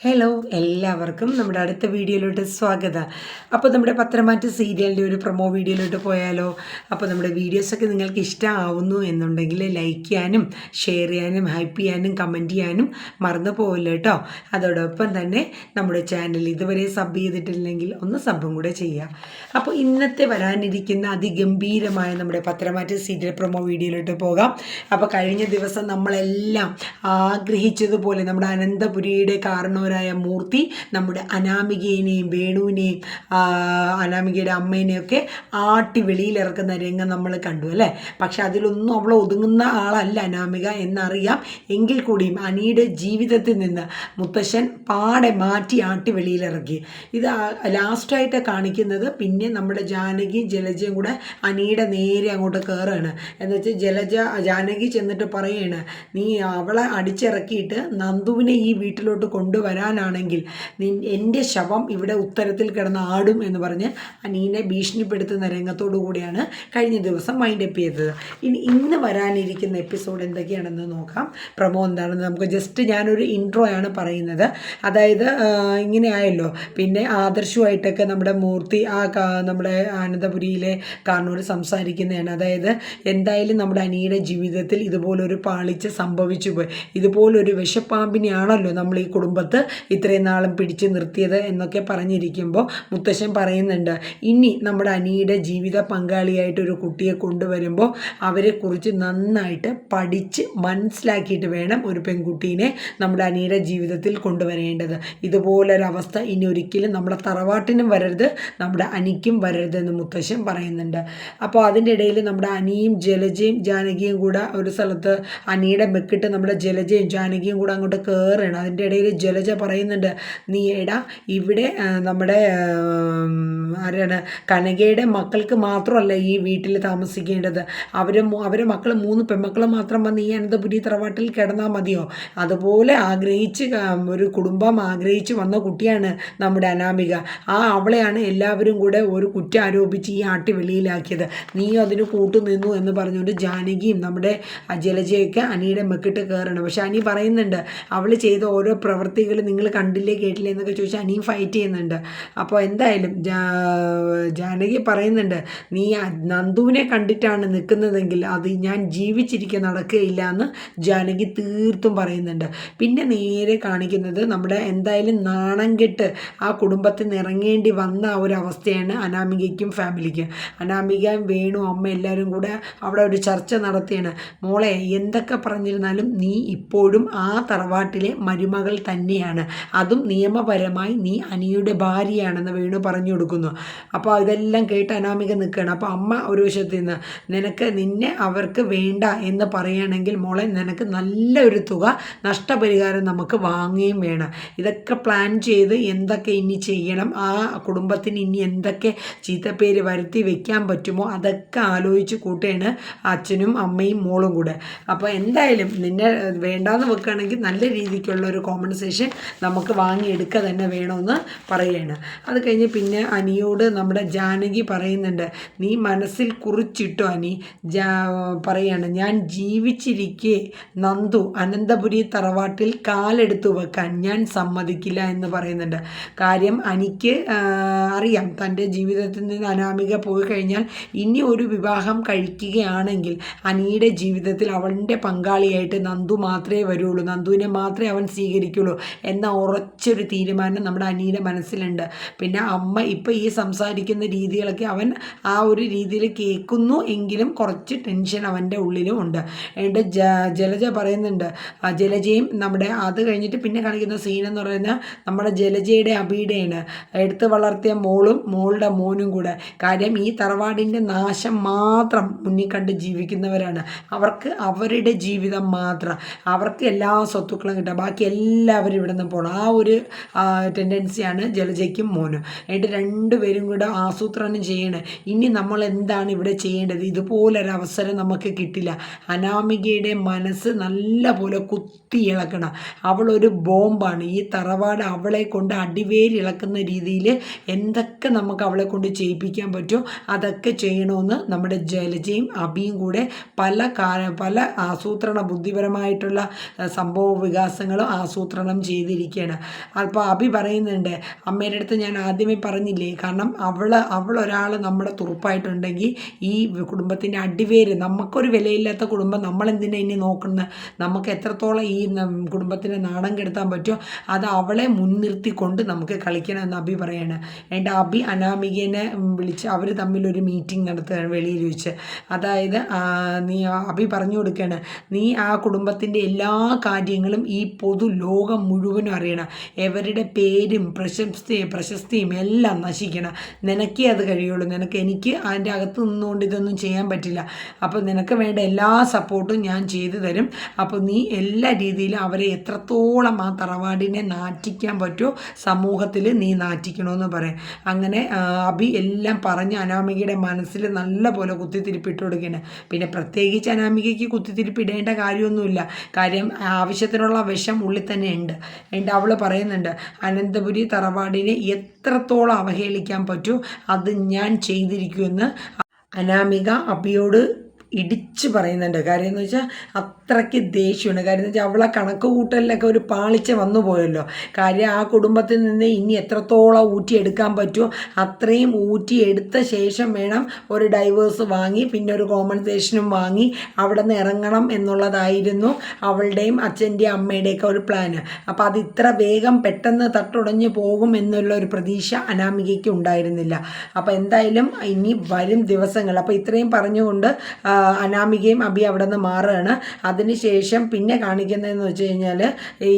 Hello എല്ലാവർക്കും നമ്മുടെ അടുത്ത വീഡിയോയിലോട്ട് സ്വാഗതം. അപ്പോൾ നമ്മുടെ പത്രമാറ്റ് സീരിയലിന്റെ ഒരു പ്രൊമോ വീഡിയോയിലോട്ട് പോയാലോ? അപ്പോൾ നമ്മുടെ വീഡിയോസൊക്കെ നിങ്ങൾക്ക് ഇഷ്ടമാവുന്നു എന്നുണ്ടെങ്കിൽ ലൈക്ക് ചെയ്യാനും ഷെയർ ചെയ്യാനും ഹൈപ്പ് ചെയ്യാനും കമന്റ് ചെയ്യാനും മറന്നു പോകില്ല കേട്ടോ? അതോടൊപ്പം തന്നെ നമ്മുടെ ചാനൽ ഇതുവരെ സബ് ചെയ്തിട്ടില്ലെങ്കിൽ ഒന്ന് സബും കൂടെ ചെയ്യുക. അപ്പോൾ ഇന്നത്തെ വരാനിരിക്കുന്ന അതിഗംഭീരമായ നമ്മുടെ പത്രമാറ്റ് സീരിയൽ പ്രൊമോ വീഡിയോയിലോട്ട് പോകാം. അപ്പോൾ കഴിഞ്ഞ ദിവസം നമ്മളെല്ലാം ആഗ്രഹിച്ചതുപോലെ നമ്മുടെ അനന്തപുരിയുടെ കാരണവരായ മൂർത്തി നമ്മുടെ അനാമികേനെയും വേണുവിനെയും അനാമികയുടെ അമ്മേനെയൊക്കെ ആട്ടി വെളിയിലിറക്കുന്ന രംഗം നമ്മൾ കണ്ടു അല്ലേ? പക്ഷെ അതിലൊന്നും അവൾ ഒതുങ്ങുന്ന ആളല്ല അനാമിക എന്നറിയാം. എങ്കിൽ കൂടിയും അനിയുടെ ജീവിതത്തിൽ നിന്ന് മുത്തശ്ശൻ പാടെ മാറ്റി ആട്ടി വെളിയിലിറക്കി. ഇത് ലാസ്റ്റായിട്ട് കാണിക്കുന്നത് പിന്നെ നമ്മുടെ ജാനകിയും ജലജയും കൂടെ അനിയുടെ നേരെ അങ്ങോട്ട് കയറുകയാണ് എന്ന് വെച്ചാൽ ജലജ ജാനകി ചെന്നിട്ട് പറയാണ് നീ അവളെ അടിച്ചിറക്കിയിട്ട് നന്ദുവിനെ ഈ വീട്ടിലോട്ട് കൊണ്ടുവരാനാണെങ്കിൽ നിൻ എന്റെ ശവം ഇവിടെ ഉത്തരത്തിൽ കിടന്ന് ആടും എന്ന് പറഞ്ഞ് അനീനെ ഭീഷണിപ്പെടുത്തുന്ന രംഗത്തോടു കൂടിയാണ് കഴിഞ്ഞ ദിവസം മൈൻഡ് അപ്പ് ചെയ്തത്. ഇനി ഇന്ന് വരാനിരിക്കുന്ന എപ്പിസോഡ് എന്തൊക്കെയാണെന്ന് നോക്കാം. പ്രമോ എന്താണെന്ന് നമുക്ക് ജസ്റ്റ് ഞാനൊരു ഇൻട്രോ ആണ് പറയുന്നത്. അതായത് ഇങ്ങനെയായല്ലോ. പിന്നെ ആദർശമായിട്ടൊക്കെ നമ്മുടെ മൂർത്തി ആ നമ്മുടെ അനന്തപുരിയിലെ കാർണൂർ സംസാരിക്കുന്നതാണ്. അതായത് എന്തായാലും നമ്മുടെ അനിയുടെ ജീവിതത്തിൽ ഇതുപോലൊരു പാളിച്ച സംഭവിച്ചു പോയി ഇതുപോലൊരു വിഷപ്പാമ്പിനെയാണല്ലോ നമ്മൾ ഈ കുടുംബത്ത് ഇത്രയും നാളും പിടിച്ചു നിർത്തിയത് എന്നൊക്കെ പറഞ്ഞിരിക്കുമ്പോൾ മുത്തശ്ശൻ പറയുന്നുണ്ട് ഇനി നമ്മുടെ അനിയുടെ ജീവിത പങ്കാളിയായിട്ട് ഒരു കുട്ടിയെ കൊണ്ടുവരുമ്പോൾ അവരെക്കുറിച്ച് നന്നായിട്ട് പഠിച്ച് മനസ്സിലാക്കിയിട്ട് വേണം ഒരു പെൺകുട്ടീനെ നമ്മുടെ അനിയുടെ ജീവിതത്തിൽ കൊണ്ടുവരേണ്ടത്. ഇതുപോലൊരവസ്ഥ ഇനി ഒരിക്കലും നമ്മുടെ തറവാട്ടിനും വരരുത് നമ്മുടെ അനിക്കും വരരുതെന്ന് മുത്തശ്ശൻ പറയുന്നുണ്ട്. അപ്പോൾ അതിന്റെ ഇടയിൽ നമ്മുടെ അനിയും ജലജയും ജാനകിയും കൂടെ ഒരു സ്ഥലത്ത് അനിയുടെ മെക്കിട്ട് നമ്മുടെ ജലജയും ജാനകിയും കൂടെ അങ്ങോട്ട് കയറുകയാണ് അതിന്റെ ഇടയിൽ ജലജ പറയുന്നുണ്ട്. നീ എടാ ഇവിടെ നമ്മുടെ ആരാണ്? കനകയുടെ മക്കൾക്ക് മാത്രമല്ല ഈ വീട്ടിൽ താമസിക്കേണ്ടത്. അവരെ അവരെ മക്കൾ മൂന്ന് പെൺമക്കൾ മാത്രം വന്ന് ഈ അനന്തപുരി തറവാട്ടിൽ കിടന്നാൽ മതിയോ? അതുപോലെ ആഗ്രഹിച്ച് ഒരു കുടുംബം ആഗ്രഹിച്ച് വന്ന കുട്ടിയാണ് നമ്മുടെ അനാമിക. ആ അവളെയാണ് എല്ലാവരും കൂടെ ഒരു കുറ്റം ആരോപിച്ച് ഈ ആട്ടി വെളിയിലാക്കിയത് നീയും അതിന് കൂട്ടുനിന്നു എന്ന് പറഞ്ഞുകൊണ്ട് ജാനകിയും നമ്മുടെ ജലജയൊക്കെ അനിയുടെ മെക്കിട്ട് കയറണം പക്ഷെ അനി പറയുന്നുണ്ട് അവൾ ചെയ്ത ഓരോ പ്രവൃത്തികൾ നിങ്ങൾ കണ്ടില്ലേ കേട്ടില്ലേ എന്നൊക്കെ ചോദിച്ചാൽ അനിയും ഫൈറ്റ് ചെയ്യുന്നുണ്ട്. അപ്പോൾ എന്തായാലും ജാനകി പറയുന്നുണ്ട് നീ നന്ദുവിനെ കണ്ടിട്ടാണ് നിൽക്കുന്നതെങ്കിൽ അത് ഞാൻ ജീവിച്ചിരിക്കുക നടക്കുകയില്ല എന്ന് ജാനകി തീർത്തും പറയുന്നുണ്ട്. പിന്നെ നേരെ കാണിക്കുന്നത് നമ്മുടെ എന്തായാലും നാണം കെട്ട് ആ കുടുംബത്തിൽ നിന്ന് ഇറങ്ങേണ്ടി വന്ന ആ ഒരു അവസ്ഥയാണ് അനാമികയ്ക്കും ഫാമിലിക്കും. അനാമികയും വേണു അമ്മ എല്ലാവരും കൂടെ അവിടെ ഒരു ചർച്ച നടത്തിയാണ്. മോളെ എന്തൊക്കെ പറഞ്ഞിരുന്നാലും നീ ഇപ്പോഴും ആ തറവാട്ടിലെ മരുമകൾ തന്നെയാണ്. അതും നിയമപരമായി നീ അനിയുടെ ഭാര്യയാണെന്ന് വേണു പറഞ്ഞു കൊടുക്കുന്നു. അപ്പോൾ ഇതെല്ലാം കേട്ട് അനാമിക നിൽക്കുകയാണ് അപ്പോൾ അമ്മ ഒരു വശത്ത് നിന്ന് നിനക്ക് നിന്നെ അവർക്ക് വേണ്ട എന്ന് പറയുകയാണെങ്കിൽ മോളെ നിനക്ക് നല്ലൊരു തുക നഷ്ടപരിഹാരം നമുക്ക് വാങ്ങുകയും വേണം. ഇതൊക്കെ പ്ലാൻ ചെയ്ത് എന്തൊക്കെ ഇനി ചെയ്യണം? ആ കുടുംബത്തിന് ഇനി എന്തൊക്കെ ചീത്തപ്പേര് വരുത്തി വെക്കാൻ പറ്റുമോ? അതൊക്കെ ആലോചിച്ച് കൂട്ടുകയാണ് അച്ഛനും അമ്മയും മോളും കൂടെ. അപ്പോൾ എന്തായാലും നിന്നെ വേണ്ടാന്ന് വെക്കുകയാണെങ്കിൽ നല്ല രീതിക്കുള്ള ഒരു കോമ്പൻസേഷൻ നമുക്ക് വാങ്ങിയെടുക്കുക തന്നെ വേണമെന്ന് പറയുകയാണ്. അത് കഴിഞ്ഞ് പിന്നെ അനിയോട് നമ്മുടെ ജാനകി പറയുന്നുണ്ട് നീ മനസ്സിൽ കുറിച്ചിട്ടോ അനി? ജാ പറയാണ് ഞാൻ ജീവിച്ചിരിക്കെ നന്ദു അനന്തപുരി തറവാട്ടിൽ കാലെടുത്തു വെക്കാൻ ഞാൻ സമ്മതിക്കില്ല എന്ന് പറയുന്നുണ്ട്. കാര്യം അനിക്ക് അറിയാം തന്റെ ജീവിതത്തിൽ നിന്ന് അനാമിക പോയി കഴിഞ്ഞാൽ ഇനി ഒരു വിവാഹം കഴിക്കുകയാണെങ്കിൽ അനിയുടെ ജീവിതത്തിൽ അവളുടെ പങ്കാളിയായിട്ട് നന്ദു മാത്രമേ വരുള്ളൂ നന്ദുവിനെ മാത്രമേ അവൻ സ്വീകരിക്കുള്ളൂ. എന്ന ഉറച്ചൊരു തീരുമാനം നമ്മുടെ അനിയുടെ മനസ്സിലുണ്ട്. പിന്നെ അമ്മ ഇപ്പോൾ ഈ സംസാരിക്കുന്ന രീതികളൊക്കെ അവൻ ആ ഒരു രീതിയിൽ കേൾക്കുന്നു എങ്കിലും കുറച്ച് ടെൻഷൻ അവന്റെ ഉള്ളിലും ഉണ്ട്. എന്നിട്ട് ജ ജലജ പറയുന്നുണ്ട് ജലജയും നമ്മുടെ അത് കഴിഞ്ഞിട്ട് പിന്നെ കാണിക്കുന്ന സീൻ എന്ന് പറയുന്നത് നമ്മുടെ ജലജയുടെ അബീഡയാണ് എടുത്ത് വളർത്തിയ മോളും മോളുടെ മോനും കൂടെ. കാര്യം ഈ തറവാടിന്റെ നാശം മാത്രം മുന്നിൽ കണ്ട് ജീവിക്കുന്നവരാണ്. അവർക്ക് അവരുടെ ജീവിതം മാത്രം. അവർക്ക് എല്ലാ സ്വത്തുക്കളും കിട്ടുക ബാക്കി എല്ലാവരും ഇവിടെ നിന്ന് പോകണം ആ ഒരു ടെൻഡൻസിയാണ് ജലജയ്ക്കും മോനും. എന്നിട്ട് രണ്ടുപേരും കൂടെ ആസൂത്രണം ചെയ്യണം. ഇനി നമ്മൾ എന്താണ് ഇവിടെ ചെയ്യേണ്ടത്? ഇതുപോലൊരു അവസരം നമുക്ക് കിട്ടില്ല. അനാമികയുടെ മനസ്സ് നല്ല പോലെ കുത്തി ഇളക്കണം. അവളൊരു ബോംബാണ്. ഈ തറവാട് അവളെ കൊണ്ട് അടിവേരിളക്കുന്ന രീതിയിൽ എന്തൊക്കെ നമുക്ക് അവളെ കൊണ്ട് ചെയ്യിപ്പിക്കാൻ പറ്റുമോ അതൊക്കെ ചെയ്യണമെന്ന് നമ്മുടെ ജലജയും അബിയും കൂടെ പല കാല പല ആസൂത്രണ ബുദ്ധിപരമായിട്ടുള്ള സംഭവ വികാസങ്ങളും ആസൂത്രണം ചെയ്ത്. ചെയ്തിരിക്കുകയാണ് അപ്പോൾ അഭി പറയുന്നുണ്ട് അമ്മയുടെ അടുത്ത് ഞാൻ ആദ്യമേ പറഞ്ഞില്ലേ കാരണം അവൾ അവളൊരാൾ നമ്മുടെ തുറുപ്പായിട്ടുണ്ടെങ്കിൽ ഈ കുടുംബത്തിന്റെ അടിവേര് നമുക്കൊരു വിലയില്ലാത്ത കുടുംബം നമ്മളെന്തിനാ ഇനി നോക്കുന്നത് നമുക്ക് എത്രത്തോളം ഈ കുടുംബത്തിനെ നാണം കെടുത്താൻ പറ്റുമോ അത് അവളെ മുൻനിർത്തിക്കൊണ്ട് നമുക്ക് കളിക്കണം എന്ന് അഭി പറയാണ്. എന്റെ അഭി അനാമികനെ വിളിച്ച് അവർ തമ്മിലൊരു മീറ്റിംഗ് നടത്തുകയാണ് വെളിയിൽ വെച്ച്. അതായത് നീ അഭി പറഞ്ഞു കൊടുക്കുകയാണ് നീ ആ കുടുംബത്തിന്റെ എല്ലാ കാര്യങ്ങളും ഈ പൊതു ലോകം മുഴുവനും അറിയണം എവരുടെ പേരും പ്രശസ്തിയും പ്രശസ്തിയും എല്ലാം നശിക്കണം നിനക്കേ അത് കഴിയുള്ളൂ. നിനക്ക് എനിക്ക് അതിന്റെ അകത്ത് നിന്നുകൊണ്ട് ഇതൊന്നും ചെയ്യാൻ പറ്റില്ല. അപ്പോൾ നിനക്ക് വേണ്ട എല്ലാ സപ്പോർട്ടും ഞാൻ ചെയ്തു തരും. അപ്പോൾ നീ എല്ലാ രീതിയിലും അവരെ എത്രത്തോളം ആ തറവാടിനെ നാറ്റിക്കാൻ പറ്റുമോ സമൂഹത്തിൽ നീ നാറ്റിക്കണമെന്ന് പറയും അങ്ങനെ അഭി എല്ലാം പറഞ്ഞ് അനാമികയുടെ മനസ്സിൽ നല്ല പോലെ കുത്തിത്തിരിപ്പിട്ട് കൊടുക്കുകയാണ് പിന്നെ പ്രത്യേകിച്ച് അനാമികയ്ക്ക് കുത്തിത്തിരിപ്പിടേണ്ട കാര്യമൊന്നുമില്ല. കാര്യം ആവശ്യത്തിനുള്ള വിഷം ഉള്ളിൽ തന്നെ ഉണ്ട്. എന്റെ അവൾ പറയുന്നുണ്ട് അനന്തപുരി തറവാടിനെ എത്രത്തോളം അവഹേളിക്കാൻ പറ്റുമോ അത് ഞാൻ ചെയ്തിരിക്കുമെന്ന് അനാമിക അബിയോട് ഇടിച്ച് പറയുന്നുണ്ട്. കാര്യം എന്ന് വെച്ചാൽ അത്രയ്ക്ക് ദേഷ്യമാണ് കാര്യം വെച്ചാൽ അവളെ കണക്ക് കൂട്ടലിലൊക്കെ ഒരു പാളിച്ച വന്നു പോയല്ലോ. കാര്യം ആ കുടുംബത്തിൽ നിന്ന് ഇനി എത്രത്തോളം ഊറ്റിയെടുക്കാൻ പറ്റുമോ അത്രയും ഊറ്റിയെടുത്ത ശേഷം വേണം ഒരു ഡൈവേഴ്സ് വാങ്ങി പിന്നെ ഒരു കോമ്പൻസേഷനും വാങ്ങി അവിടെ നിന്ന് ഇറങ്ങണം എന്നുള്ളതായിരുന്നു അവളുടെയും അച്ഛന്റെയും അമ്മയുടെയൊക്കെ ഒരു പ്ലാന്. അപ്പോൾ അത് ഇത്ര വേഗം പെട്ടെന്ന് തട്ടുടഞ്ഞു പോകും എന്നുള്ള ഒരു പ്രതീക്ഷ അനാമികയ്ക്ക് ഉണ്ടായിരുന്നില്ല. അപ്പോൾ എന്തായാലും ഇനി വരും ദിവസങ്ങൾ. അപ്പോൾ ഇത്രയും പറഞ്ഞുകൊണ്ട് അനാമികയും അബി അവിടെ നിന്ന് മാറുകയാണ് അതിനുശേഷം പിന്നെ കാണിക്കുന്നതെന്ന് വെച്ച് കഴിഞ്ഞാൽ ഈ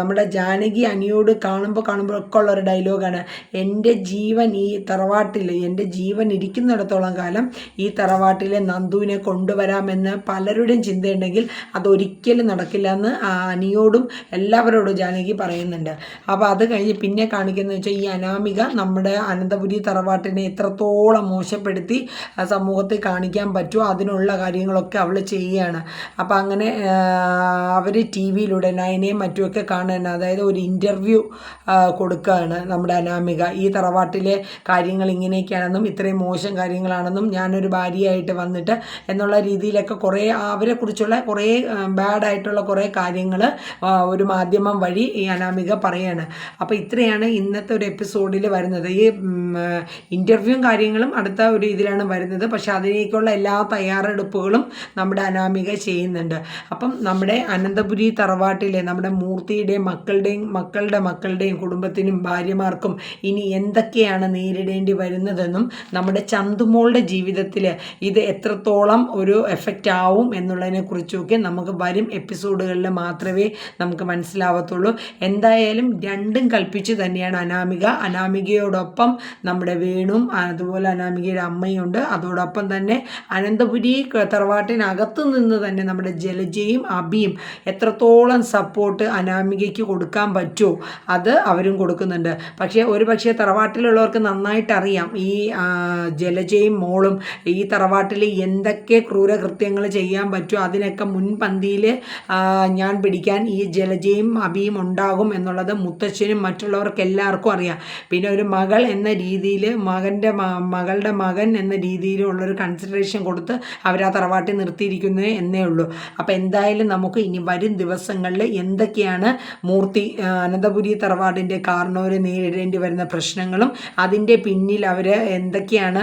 നമ്മുടെ ജാനകി അനിയോട് കാണുമ്പോൾ കാണുമ്പോഴൊക്കെ ഉള്ളൊരു ഡയലോഗാണ്. എന്റെ ജീവൻ ഈ തറവാട്ടിൽ എന്റെ ജീവൻ ഇരിക്കുന്നിടത്തോളം കാലം ഈ തറവാട്ടിലെ നന്ദുവിനെ കൊണ്ടുവരാമെന്ന് പലരുടെയും ചിന്തയുണ്ടെങ്കിൽ അതൊരിക്കലും നടക്കില്ല എന്ന് അനിയോടും എല്ലാവരോടും ജാനകി പറയുന്നുണ്ട്. അപ്പോൾ അത് കഴിഞ്ഞ് പിന്നെ കാണിക്കുന്നത് വെച്ചാൽ ഈ അനാമിക നമ്മുടെ അനന്തപുരി തറവാട്ടിനെ എത്രത്തോളം മോശപ്പെടുത്തി സമൂഹത്തെ കാണിക്കാൻ പറ്റുമോ അതിനുള്ള കാര്യങ്ങളൊക്കെ അവൾ ചെയ്യുകയാണ് അപ്പോൾ അങ്ങനെ അവർ ടി വിയിലൂടെ നയനയും മറ്റുമൊക്കെ കാണാൻ അതായത് ഒരു ഇന്റർവ്യൂ കൊടുക്കുകയാണ് നമ്മുടെ അനാമിക. ഈ തറവാട്ടിലെ കാര്യങ്ങൾ ഇങ്ങനെയൊക്കെയാണെന്നും ഇത്രയും മോശം കാര്യങ്ങളാണെന്നും ഞാനൊരു ഭാര്യയായിട്ട് വന്നിട്ട് എന്നുള്ള രീതിയിലൊക്കെ കുറേ അവരെക്കുറിച്ചുള്ള കുറേ ബാഡായിട്ടുള്ള കുറേ കാര്യങ്ങൾ ഒരു മാധ്യമം വഴി ഈ അനാമിക പറയാണ്. അപ്പോൾ ഇത്രയാണ് ഇന്നത്തെ ഒരു എപ്പിസോഡിൽ വരുന്നത്. ഈ ഇന്റർവ്യൂവും കാര്യങ്ങളും അടുത്ത ഒരു ഇതിലാണ് വരുന്നത്. പക്ഷേ അതിലേക്കുള്ള എല്ലാ തയ്യാറെടുപ്പുകളും നമ്മുടെ അനാമിക ചെയ്യുന്നുണ്ട്. അപ്പം നമ്മുടെ അനന്തപുരി തറവാട്ടിലെ നമ്മുടെ മൂർത്തിയുടെയും മക്കളുടെയും മക്കളുടെ മക്കളുടെയും കുടുംബത്തിനും ഭാര്യമാർക്കും ഇനി എന്തൊക്കെയാണ് നേരിടേണ്ടി വരുന്നതെന്നും നമ്മുടെ ചന്തുമോളുടെ ജീവിതത്തിൽ ഇത് എത്രത്തോളം ഒരു എഫക്റ്റ് ആവും എന്നുള്ളതിനെ കുറിച്ചൊക്കെ നമുക്ക് വരും എപ്പിസോഡുകളിൽ മാത്രമേ നമുക്ക് മനസ്സിലാവത്തുള്ളൂ. എന്തായാലും രണ്ടും കൽപ്പിച്ച് തന്നെയാണ് അനാമിക. അനാമികയോടൊപ്പം നമ്മുടെ വേണും അതുപോലെ അനാമികയുടെ അമ്മയുണ്ട്. അതോടൊപ്പം തന്നെ അനന്തപുരി തറവാട്ടിനകത്ത് നിന്ന് തന്നെ നമ്മുടെ ജലജയും അബിയും എത്രത്തോളം സപ്പോർട്ട് അനാമികയ്ക്ക് കൊടുക്കാൻ പറ്റുമോ അത് അവരും കൊടുക്കുന്നുണ്ട്. പക്ഷേ ഒരു പക്ഷേ തറവാട്ടിലുള്ളവർക്ക് നന്നായിട്ട് അറിയാം ഈ ജലജയും മോളും ഈ തറവാട്ടിൽ എന്തൊക്കെ ക്രൂരകൃത്യങ്ങൾ ചെയ്യാൻ പറ്റുമോ അതിനൊക്കെ മുൻപന്തിയിൽ ഞാൻ പിടിക്കാൻ ഈ ജലജയും അബിയും ഉണ്ടാകും എന്നുള്ളത് മുത്തശ്ശനും മറ്റുള്ളവർക്ക് എല്ലാവർക്കും അറിയാം. പിന്നെ ഒരു മകൾ എന്ന രീതിയിൽ മകന്റെ മകളുടെ മകൻ എന്ന രീതിയിലുള്ളൊരു കൺസിഡറേഷൻ കൊടുത്ത് അവർ ആ തറവാട്ടിൽ നിർത്തിയിരിക്കുന്നത് എന്നേ ഉള്ളൂ. അപ്പോൾ എന്തായാലും നമുക്ക് ഇനി വരും ദിവസങ്ങളിൽ എന്തൊക്കെയാണ് മൂർത്തി അനന്തപുരി തറവാടിന്റെ കാരണവരെ നേരിടേണ്ടി വരുന്ന പ്രശ്നങ്ങളും അതിന്റെ പിന്നിൽ അവർ എന്തൊക്കെയാണ്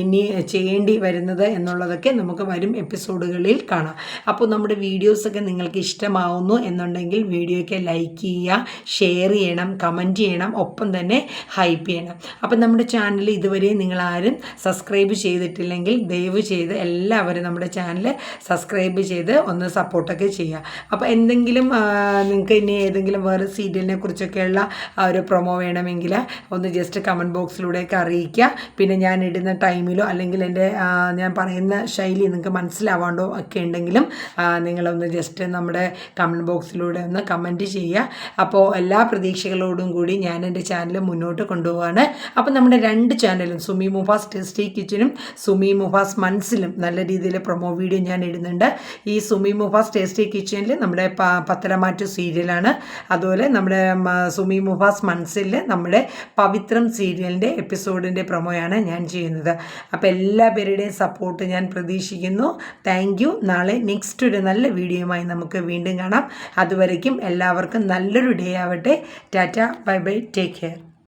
ഇനി ചെയ്യേണ്ടി വരുന്നത് എന്നുള്ളതൊക്കെ നമുക്ക് വരും എപ്പിസോഡുകളിൽ കാണാം. അപ്പോൾ നമ്മുടെ വീഡിയോസൊക്കെ നിങ്ങൾക്ക് ഇഷ്ടമാവുന്നു എന്നുണ്ടെങ്കിൽ വീഡിയോയ്ക്ക് ലൈക്ക് ചെയ്യുക ഷെയർ ചെയ്യണം കമന്റ് ചെയ്യണം ഒപ്പം തന്നെ ഹൈപ്പ് ചെയ്യണം. അപ്പം നമ്മുടെ ചാനൽ ഇതുവരെ നിങ്ങൾ ആരും സബ്സ്ക്രൈബ് ചെയ്തിട്ടില്ലെങ്കിൽ ദയവ് ചെയ്ത് എല്ലാവരും നമ്മുടെ ചാനൽ സബ്സ്ക്രൈബ് ചെയ്ത് ഒന്ന് സപ്പോർട്ടൊക്കെ ചെയ്യുക അപ്പോൾ എന്തെങ്കിലും നിങ്ങൾക്ക് ഇനി ഏതെങ്കിലും വേറെ സീരിയലിനെ കുറിച്ചൊക്കെയുള്ള ഒരു പ്രൊമോ വേണമെങ്കിൽ ഒന്ന് ജസ്റ്റ് കമന്റ് ബോക്സിലൂടെയൊക്കെ അറിയിക്കുക. പിന്നെ ഞാൻ ഇടുന്ന ടൈമിലോ അല്ലെങ്കിൽ എന്റെ ഞാൻ പറയുന്ന ശൈലി നിങ്ങൾക്ക് മനസ്സിലാവാണ്ടോ ഒക്കെ ഉണ്ടെങ്കിലും നിങ്ങളൊന്ന് ജസ്റ്റ് നമ്മുടെ കമന്റ് ബോക്സിലൂടെ ഒന്ന് കമന്റ് ചെയ്യുക. അപ്പോൾ എല്ലാ പ്രതീക്ഷകളോടും കൂടി ഞാൻ എന്റെ ചാനൽ മുന്നോട്ട് കൊണ്ടുപോവാണ്. അപ്പോൾ നമ്മുടെ രണ്ട് ചാനലും സുമി മുഫാസ് ടേസ്റ്റി കിച്ചനും സുമി മുഫാസ് മൻസിലും നല്ല രീതിയിൽ പ്രൊമോ വീഡിയോ ഞാൻ ഇടുന്നുണ്ട്. ഈ സുമി മുഫാസ് ടേസ്റ്റി കിച്ചണിൽ നമ്മുടെ പത്തരമാറ്റ് സീരിയലാണ്. അതുപോലെ നമ്മുടെ സുമി മുഫാസ് മൺസിൽ നമ്മുടെ പവിത്രം സീരിയലിന്റെ എപ്പിസോഡിന്റെ പ്രൊമോയാണ് ഞാൻ ചെയ്യുന്നത്. അപ്പോൾ എല്ലാ പേരുടെയും സപ്പോർട്ട് ഞാൻ പ്രതീക്ഷിക്കുന്നു. താങ്ക് നാളെ നെക്സ്റ്റ് ഒരു നല്ല വീഡിയോയുമായി നമുക്ക് വീണ്ടും കാണാം. അതുവരയ്ക്കും എല്ലാവർക്കും നല്ലൊരു ഡേ ആവട്ടെ. Tata bye bye. Take care